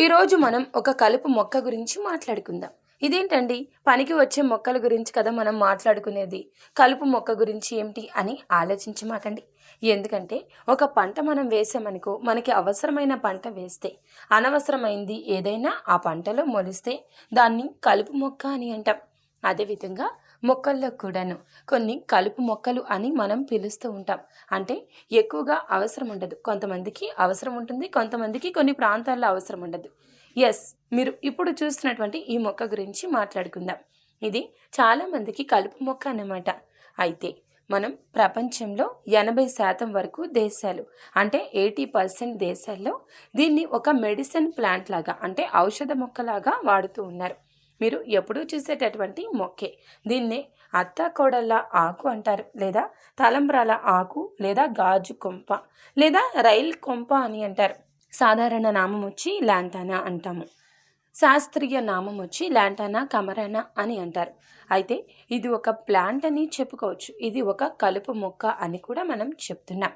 ఈరోజు మనం ఒక కలుపు మొక్క గురించి మాట్లాడుకుందాం. ఇదేంటండి? పనికి వచ్చే మొక్కల గురించి కదా మనం మాట్లాడుకునేది. కలుపు మొక్క గురించి ఏమిటి అని ఆలోచించమాకండి. ఎందుకంటే ఒక పంట మనం వేసామనుకో మనకి అవసరమైన పంట వేస్తే అనవసరమైంది ఏదైనా ఆ పంటలో మొలిస్తే దాన్ని కలుపు మొక్క అని అంటాం. అదేవిధంగా మొక్కల్లో కూడాను. కొన్ని కలుపు మొక్కలు అని మనం పిలుస్తూ ఉంటాం. అంటే ఎక్కువగా అవసరం ఉండదు. కొంతమందికి అవసరం ఉంటుంది. కొంతమందికి కొన్ని ప్రాంతాల్లో అవసరం ఉండదు. ఎస్ మీరు ఇప్పుడు చూస్తున్నటువంటి ఈ మొక్క గురించి మాట్లాడుకుందాం. ఇది చాలామందికి కలుపు మొక్క అన్నమాట. అయితే మనం ప్రపంచంలో ఎనభై శాతం వరకు దేశాలు అంటే ఎయిటీ పర్సెంట్ దేశాల్లో దీన్ని ఒక మెడిసిన్ ప్లాంట్ లాగా అంటే ఔషధ మొక్కలాగా వాడుతూ ఉన్నారు. మీరు ఎప్పుడూ చూసేటటువంటి మొక్కే. దీన్నే అత్త కోడళ్ళ ఆకు అంటారు. లేదా తలంబ్రాల ఆకు లేదా గాజు కొంప లేదా రైల్ కొంప అని అంటారు. సాధారణ నామం వచ్చి లాంటానా అంటాము. శాస్త్రీయ నామం వచ్చి లాంటానా కమరానా అని అంటారు. అయితే ఇది ఒక ప్లాంట్ అని చెప్పుకోవచ్చు. ఇది ఒక కలుపు మొక్క అని కూడా మనం చెప్తున్నాం.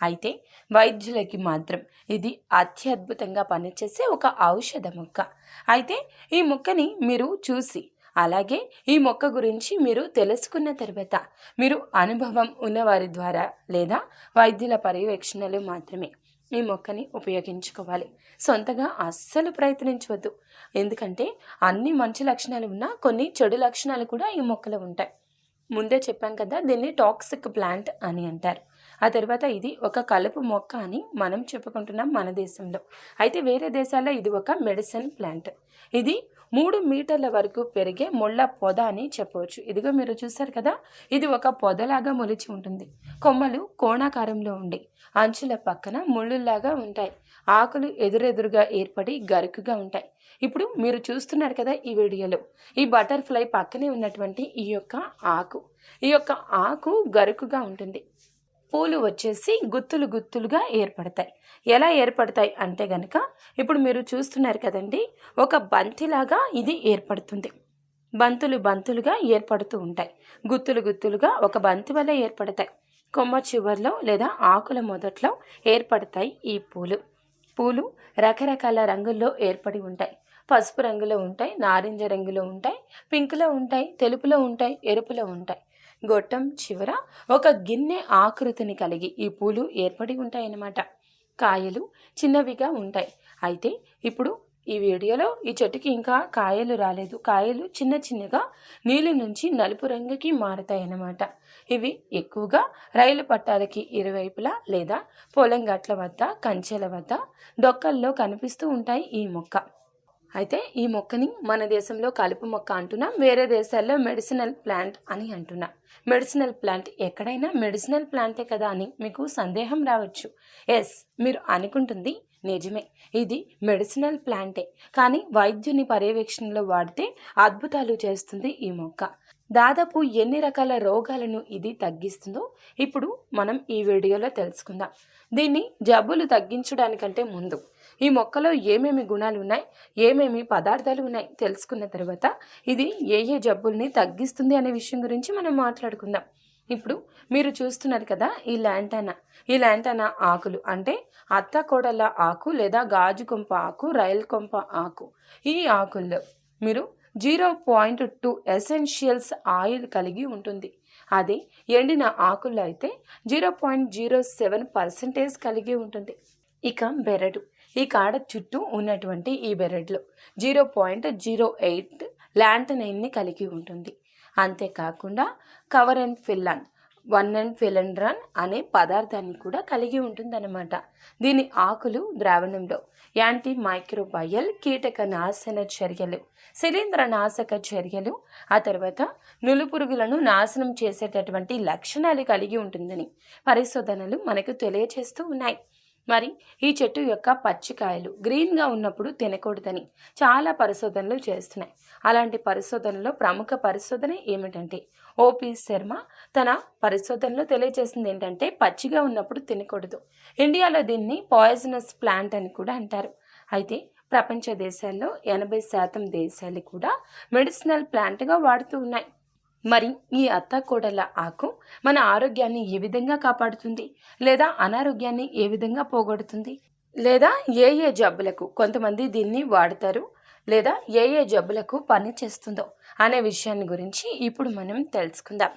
అయితే వైద్యులకి మాత్రం ఇది అత్యద్భుతంగా పనిచేసే ఒక ఔషధ మొక్క. అయితే ఈ మొక్కని మీరు చూసి అలాగే ఈ మొక్క గురించి మీరు తెలుసుకున్న తర్వాత మీరు అనుభవం ఉన్నవారి ద్వారా లేదా వైద్యుల పర్యవేక్షణలు మాత్రమే ఈ మొక్కని ఉపయోగించుకోవాలి. సొంతగా అస్సలు ప్రయత్నించవద్దు. ఎందుకంటే అన్ని మంచి లక్షణాలు ఉన్నా కొన్ని చెడు లక్షణాలు కూడా ఈ మొక్కలో ఉంటాయి. ముందే చెప్పాం కదా దీన్ని టాక్సిక్ ప్లాంట్ అని అంటారు. ఆ తర్వాత ఇది ఒక కలుపు మొక్క అని మనం చెప్పుకుంటున్నాం మన దేశంలో. అయితే వేరే దేశాల్లో ఇది ఒక మెడిసిన్ ప్లాంట్. ఇది మూడు మీటర్ల వరకు పెరిగే ముళ్ళ పొద అని చెప్పవచ్చు. ఇదిగో మీరు చూసారు కదా ఇది ఒక పొదలాగా మొలిచి ఉంటుంది. కొమ్మలు కోణాకారంలో ఉండి. అంచుల పక్కన ముళ్ళులాగా ఉంటాయి. ఆకులు ఎదురెదురుగా ఏర్పడి గరుకుగా ఉంటాయి. ఇప్పుడు మీరు చూస్తున్నారు కదా ఈ వీడియోలో ఈ బటర్ఫ్లై పక్కనే ఉన్నటువంటి ఈ యొక్క ఆకు. ఈ యొక్క ఆకు గరుకుగా ఉంటుంది. పూలు వచ్చేసి గుత్తులు గుత్తులుగా ఏర్పడతాయి. ఎలా ఏర్పడతాయి అంటే గనక ఇప్పుడు మీరు చూస్తున్నారు కదండి ఒక బంతిలాగా ఇది ఏర్పడుతుంది. బంతులు బంతులుగా ఏర్పడుతూ ఉంటాయి. గుత్తులు గుత్తులుగా ఒక బంతి వల్ల ఏర్పడతాయి. కొమ్మ చివర్లో లేదా ఆకుల మొదట్లో ఏర్పడతాయి ఈ పూలు. పూలు రకరకాల రంగుల్లో ఏర్పడి ఉంటాయి. పసుపు రంగులో ఉంటాయి నారింజ రంగులో ఉంటాయి పింక్లో ఉంటాయి తెలుపులో ఉంటాయి ఎరుపులో ఉంటాయి. గొట్టం చివర ఒక గిన్నె ఆకృతిని కలిగి ఈ పూలు ఏర్పడి ఉంటాయన్నమాట. కాయలు చిన్నవిగా ఉంటాయి. అయితే ఇప్పుడు ఈ వీడియోలో ఈ చెట్టుకి ఇంకా కాయలు రాలేదు. కాయలు చిన్న చిన్నగా నీలి నుంచి నలుపు రంగుకి మారుతాయి అన్నమాట ఇవి ఎక్కువగా రైలు పట్టాలకి ఇరువైపులా లేదా పొలం గట్ల వద్ద కంచెల వద్ద డొక్కల్లో కనిపిస్తూ ఉంటాయి ఈ మొక్క. అయితే ఈ మొక్కని మన దేశంలో కలుపు మొక్క అంటున్నాం వేరే దేశాల్లో మెడిసినల్ ప్లాంట్ అని అంటున్నాం. మెడిసినల్ ప్లాంట్ ఎక్కడైనా మెడిసినల్ ప్లాంటే కదా అని మీకు సందేహం రావచ్చు. ఎస్ మీరు అనుకుంటుంది నిజమే. ఇది మెడిసినల్ ప్లాంటే. కానీ వైద్యుని పర్యవేక్షణలో వాడితే అద్భుతాలు చేస్తుంది ఈ మొక్క. దాదాపు ఎన్ని రకాల రోగాలను ఇది తగ్గిస్తుందో ఇప్పుడు మనం ఈ వీడియోలో తెలుసుకుందాం. దీన్ని జబ్బులు తగ్గించడానికంటే ముందు ఈ మొక్కలో ఏమేమి గుణాలు ఉన్నాయి ఏమేమి పదార్థాలు ఉన్నాయి? తెలుసుకున్న తర్వాత ఇది ఏ ఏ జబ్బుల్ని తగ్గిస్తుంది అనే విషయం గురించి మనం మాట్లాడుకుందాం. ఇప్పుడు మీరు చూస్తున్నారు కదా ఈ ల్యాంటానా. ఈ ల్యాంటానా ఆకులు అంటే అత్త కోడల ఆకు లేదా గాజు కొంప ఆకు రైల్ కొంప ఆకు. ఈ ఆకుల్లో మీరు zero point two essentials oil కలిగి ఉంటుంది. అది ఎండిన ఆకుల్లో అయితే zero point zero seven percentage కలిగి ఉంటుంది. ఇక బెరడు. ఈ కాడ చుట్టూ ఉన్నటువంటి ఈ బెరడ్లో జీరో పాయింట్ జీరో ఎయిట్ ల్యాంటనైన్ని కలిగి ఉంటుంది. అంతేకాకుండా కవర్ అండ్ ఫిల్లాన్ వన్ అండ్ ఫిలండ్రాన్ అనే పదార్థాన్ని కూడా కలిగి ఉంటుందన్నమాట. దీని ఆకులు ద్రావణంలో యాంటీ మైక్రోబయల్ కీటక నాశన చర్యలు శిలీంద్ర నాశక చర్యలు ఆ తర్వాత నులుపురుగులను నాశనం చేసేటటువంటి లక్షణాలు కలిగి ఉంటుందని పరిశోధనలు మనకు తెలియచేస్తూ ఉన్నాయి. మరి ఈ చెట్టు యొక్క పచ్చికాయలు గ్రీన్గా ఉన్నప్పుడు తినకూడదని చాలా పరిశోధనలు చేస్తున్నాయి. అలాంటి పరిశోధనలో ప్రముఖ పరిశోధన ఏమిటంటే ఓపీ శర్మ తన పరిశోధనలో తెలియజేసింది ఏంటంటే పచ్చిగా ఉన్నప్పుడు తినకూడదు. ఇండియాలో దీన్ని పాయిజనస్ ప్లాంట్ అని కూడా అంటారు. అయితే ప్రపంచ దేశాల్లో ఎనభై శాతం దేశాలు కూడా మెడిసినల్ ప్లాంట్గా వాడుతూ ఉన్నాయి. మరి ఈ అత్త కోడళ్ళ ఆకు మన ఆరోగ్యాన్ని ఏ విధంగా కాపాడుతుంది? లేదా అనారోగ్యాన్ని ఏ విధంగా పోగొడుతుంది? లేదా ఏ ఏ జబ్బులకు కొంతమంది దీన్ని వాడతారు? లేదా ఏ ఏ జబ్బులకు పని చేస్తుందో అనే విషయాన్ని గురించి ఇప్పుడు మనం తెలుసుకుందాం.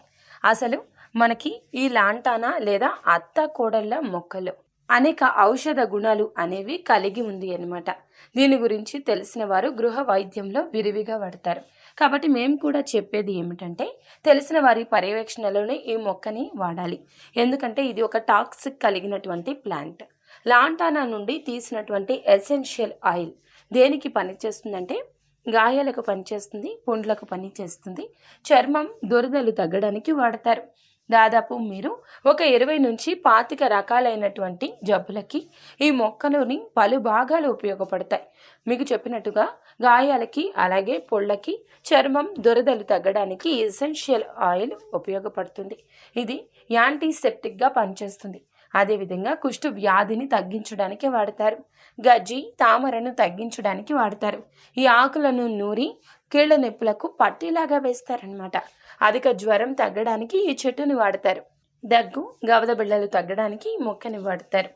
అసలు మనకి ఈ లాంటానా లేదా అత్త కోడళ్ళ మొక్కలు? అనేక ఔషధ గుణాలు అనేవి కలిగి ఉంది అన్నమాట. దీని గురించి తెలిసిన వారు గృహ వైద్యంలో విరివిగా వాడతారు. కాబట్టి మేము కూడా చెప్పేది ఏమిటంటే తెలిసిన వారి పర్యవేక్షణలోనే ఈ మొక్కని వాడాలి. ఎందుకంటే ఇది ఒక టాక్సిక్ కలిగినటువంటి ప్లాంట్. లాంటానా నుండి తీసినటువంటి ఎసెన్షియల్ ఆయిల్ దేనికి పనిచేస్తుందంటే గాయాలకు పనిచేస్తుంది పుండ్లకు పనిచేస్తుంది. చర్మం దురదలు తగ్గడానికి వాడతారు. దాదాపు మీరు ఒక ఇరవై నుంచి పాతిక రకాలైనటువంటి జబ్బులకి ఈ మొక్కలోని పలు భాగాలు ఉపయోగపడతాయి. మీకు చెప్పినట్టుగా గాయాలకి అలాగే పొళ్ళకి చర్మం దురదలు తగ్గడానికి ఎసెన్షియల్ ఆయిల్ ఉపయోగపడుతుంది. ఇది యాంటీసెప్టిక్గా పనిచేస్తుంది. అదేవిధంగా కుష్టు వ్యాధిని తగ్గించడానికి వాడతారు. గజ్జి తామరను తగ్గించడానికి వాడతారు. ఈ ఆకులను నూరి కీళ్ళ నొప్పులకు పట్టీలాగా వేస్తారనమాట అధిక జ్వరం తగ్గడానికి ఈ చెట్టుని వాడతారు. దగ్గు గవద బిళ్ళలు తగ్గడానికి ఈ మొక్కని వాడతారు.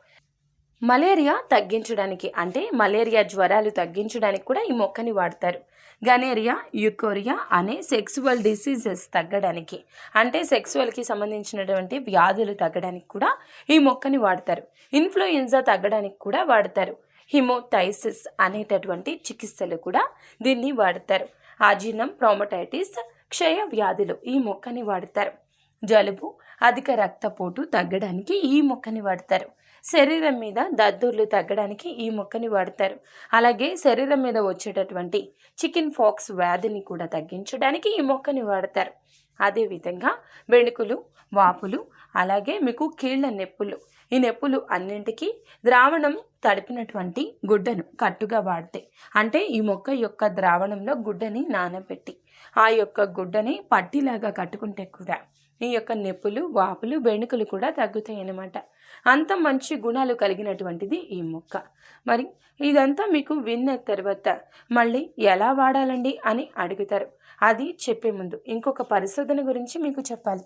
మలేరియా తగ్గించడానికి అంటే మలేరియా జ్వరాలు తగ్గించడానికి కూడా ఈ మొక్కని వాడతారు. గనేరియా యుకోరియా అనే సెక్సువల్ డిసీజెస్ తగ్గడానికి అంటే సెక్సువల్కి సంబంధించినటువంటి వ్యాధులు తగ్గడానికి కూడా ఈ మొక్కని వాడతారు. ఇన్ఫ్లుయెన్జా తగ్గడానికి కూడా వాడతారు. హిమోథైసిస్ అనేటటువంటి చికిత్సలు కూడా దీన్ని వాడతారు. ఆజీర్ణం ప్రోమటైటిస్ క్షయ వ్యాధులు ఈ మొక్కని వాడతారు. జలుబు అధిక రక్తపోటు తగ్గడానికి ఈ మొక్కని వాడతారు. శరీరం మీద దద్దుర్లు తగ్గడానికి ఈ మొక్కని వాడతారు. అలాగే శరీరం మీద వచ్చేటటువంటి చికెన్ ఫాక్స్ వ్యాధిని కూడా తగ్గించడానికి ఈ మొక్కని వాడతారు. అదేవిధంగా వెణుకులు వాపులు అలాగే మీకు కీళ్ళ నొప్పులు. ఈ నొప్పులు అన్నింటికి ద్రావణం తడిపినటువంటి గుడ్డను కట్టుగా వాడితే అంటే ఈ మొక్క యొక్క ద్రావణంలో గుడ్డని నానబెట్టి ఆ యొక్క గుడ్డని పట్టిలాగా కట్టుకుంటే కూడా ఈ యొక్క నొప్పులు వాపులు బెణుకులు కూడా తగ్గుతాయి అన్నమాట అంత మంచి గుణాలు కలిగినటువంటిది ఈ మొక్క. మరి ఇదంతా మీకు విన్న తర్వాత మళ్ళీ ఎలా వాడాలండి అని అడుగుతారు. అది చెప్పే ముందు ఇంకొక పరిశోధన గురించి మీకు చెప్పాలి.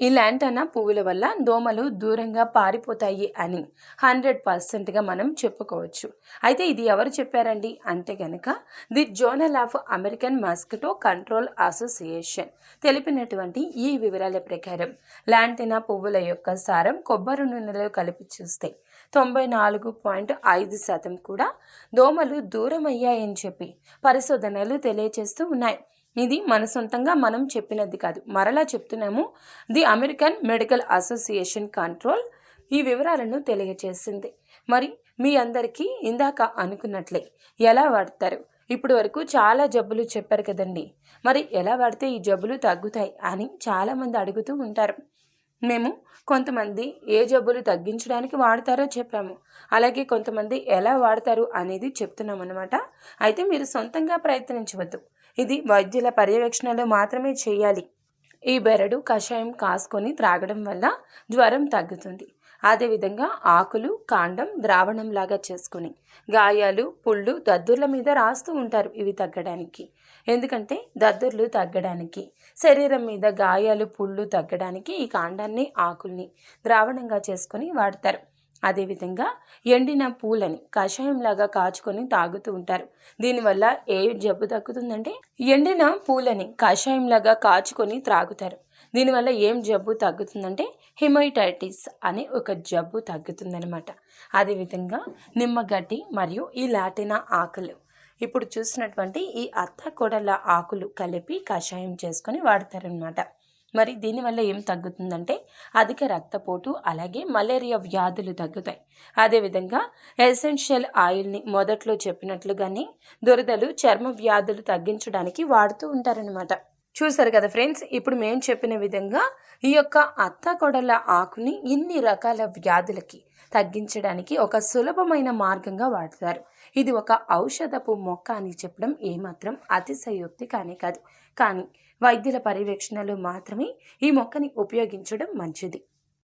ఈ ల్యాంటనా పువ్వుల వల్ల దోమలు దూరంగా పారిపోతాయి అని హండ్రెడ్ పర్సెంట్గా మనం చెప్పుకోవచ్చు. అయితే ఇది ఎవరు చెప్పారండి? అంటే గనక the journal of American mosquito control association తెలిపినటువంటి ఈ వివరాల ప్రకారం లాంటినా పువ్వుల యొక్క సారం కొబ్బరి నూనెలో కలిపి చూస్తే తొంభై నాలుగు పాయింట్ ఐదు శాతం కూడా దోమలు దూరం అయ్యాయని చెప్పి పరిశోధనలు తెలియజేస్తూ ఉన్నాయి. ఇది మన సొంతంగా మనం చెప్పినది కాదు. మరలా చెప్తున్నాము the American medical association control ఈ వివరాలను తెలియజేసింది. మరి మీ అందరికీ ఇందాక అనుకున్నట్లే ఎలా వాడతారు? ఇప్పుడు వరకు చాలా జబ్బులు చెప్పారు కదండి. మరి ఎలా వాడితే ఈ జబ్బులు తగ్గుతాయి అని చాలామంది అడుగుతూ ఉంటారు. మేము కొంతమంది ఏ జబ్బులు తగ్గించడానికి వాడతారో చెప్పాము. అలాగే కొంతమంది ఎలా వాడతారు అనేది చెప్తున్నాం అనమాట అయితే మీరు సొంతంగా ప్రయత్నించవద్దు. ఇది వైద్యుల పర్యవేక్షణలో మాత్రమే చేయాలి. ఈ బెరడు కషాయం కాసుకొని త్రాగడం వల్ల జ్వరం తగ్గుతుంది. అదేవిధంగా ఆకులు కాండం ద్రావణంలాగా చేసుకుని గాయాలు పుళ్ళు దద్దుర్ల మీద రాస్తూ ఉంటారు ఇవి తగ్గడానికి. ఎందుకంటే దద్దుర్లు తగ్గడానికి శరీరం మీద గాయాలు పుళ్ళు తగ్గడానికి ఈ కాండాన్ని ఆకుల్ని ద్రావణంగా చేసుకొని వాడతారు. అదేవిధంగా ఎండిన పూలని కషాయంలాగా కాచుకొని తాగుతూ ఉంటారు. దీనివల్ల ఏ జబ్బు తగ్గుతుందంటే ఎండిన పూలని కషాయంలాగా కాచుకొని త్రాగుతారు. దీనివల్ల ఏం జబ్బు తగ్గుతుందంటే హిమైటైటిస్ అనే ఒక జబ్బు తగ్గుతుందనమాట అదేవిధంగా నిమ్మగడ్డి మరియు ఈ లాటినా ఆకులు. ఇప్పుడు చూసినటువంటి ఈ అత్త కొడల ఆకులు కలిపి కషాయం చేసుకొని వాడతారనమాట మరి దీనివల్ల ఏం తగ్గుతుందంటే అధిక రక్తపోటు అలాగే మలేరియా వ్యాధులు తగ్గుతాయి. అదేవిధంగా ఎసెన్షియల్ ఆయిల్ని మొదట్లో చెప్పినట్లుగానే దురదలు చర్మ వ్యాధులు తగ్గించడానికి వాడుతూ ఉంటారనమాట చూసారు కదా ఫ్రెండ్స్ ఇప్పుడు మేము చెప్పిన విధంగా ఈ యొక్క అత్త కొడల ఆకుని ఇన్ని రకాల వ్యాధులకి తగ్గించడానికి ఒక సులభమైన మార్గంగా వాడతారు. ఇది ఒక ఔషధపు మొక్క అని చెప్పడం ఏమాత్రం అతిశయోక్తి కానే కాదు. కానీ వైద్యుల పర్యవేక్షణలో మాత్రమే ఈ మొక్కని ఉపయోగించడం మంచిది.